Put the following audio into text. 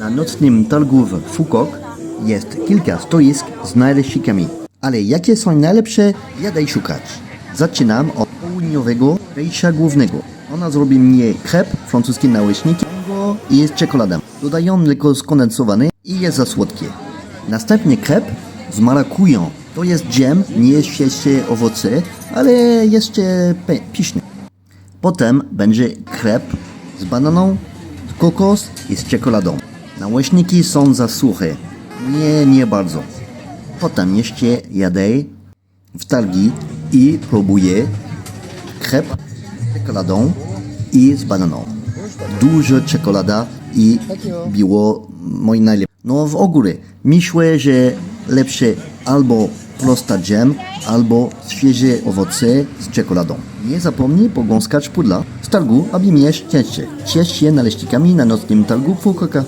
Na nocnym targu w Fukok jest kilka stoisk z naleśnikami. Ale jakie są najlepsze, ja daj szukać. Zaczynam od południowego wejścia głównego. Ona zrobi mnie krep, francuskie naleśniki mango i z czekoladą. Dodają mleko skondensowane i jest za słodkie. Następnie krep z marakują. To jest dżem, nie jest jeszcze owoce, ale jeszcze pyszny. Potem będzie krep z bananą, kokos i z czekoladą. Naleśniki są za suche. Nie, nie bardzo. Potem jeszcze jadę w targi i próbuję krep z czekoladą i z bananą. Dużo czekolada i było moje najlepsze. No w ogóle myślę, że lepsze albo prosta dżem, albo świeże owoce z czekoladą. Nie zapomnij pogąskać pudla z targu, aby mieć szczęście. Ciesz się naleśnikami na nocnym targu Fukuoka.